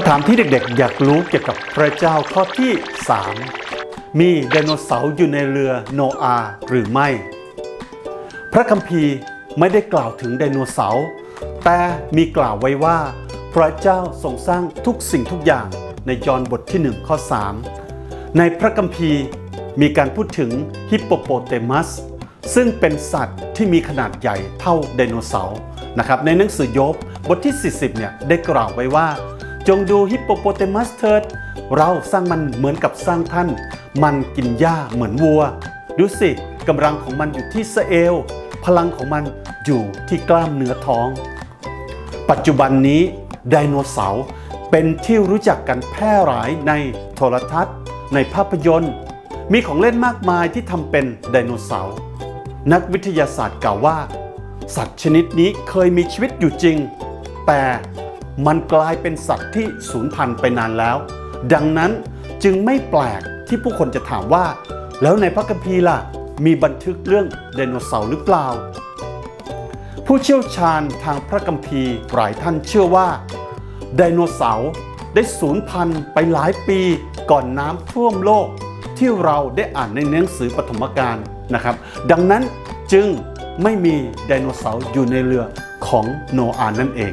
ำถามที่เด็กๆ อยากรู้เกี่ยวกับพระเจ้าข้อที่ 3 มีไดโนเสาร์อยู่ในเรือโนอาหรือไม่ พระคัมภีร์ไม่ได้กล่าวถึงไดโนเสาร์แต่มีกล่าวไว้ว่า พระเจ้าทรงสร้างทุกสิ่งทุกอย่างในยอห์นบทที่ 1 ข้อ 3 ในพระคัมภีร์มีการพูดถึงฮิปโปโปเตมัส ซึ่งเป็นสัตว์ที่มีขนาดใหญ่เท่าไดโนเสาร์นะครับในหนังสือโยบบทที่ 40เนี่ยได้กล่าวไว้ว่า จงดูฮิปโปโปเตมัสเถิด เราสร้างมันเหมือนกับสร้างท่าน มันกินหญ้าเหมือนวัว ดูสิกำลังของมันอยู่ที่สะเอว พลังของมันอยู่ที่กล้ามเนื้อท้อง ปัจจุบันนี้ไดโนเสาร์เป็นที่รู้จักกันแพร่หลายในโทรทัศน์ ในภาพยนตร์ มีของเล่นมากมายที่ทำเป็นไดโนเสาร์ นักวิทยาศาสตร์กล่าวว่า สัตว์ชนิดนี้เคยมีชีวิตอยู่จริง แต่ มันกลายเป็นสัตว์ที่สูญพันธุ์ไปนานแล้ว ดังนั้นจึงไม่แปลกที่ผู้คนจะถามว่า แล้วในพระคัมภีร์ล่ะ มีบันทึกเรื่องไดโนเสาร์หรือเปล่า ผู้เชี่ยวชาญทางพระคัมภีร์หลายท่านเชื่อว่าไดโนเสาร์ได้สูญพันธุ์ไปหลายปีก่อนน้ำท่วมโลกที่เราได้อ่านในหนังสือปฐมกาลนะครับ ดังนั้นจึงไม่มีไดโนเสาร์อยู่ในเรือของโนอาห์นั่นเอง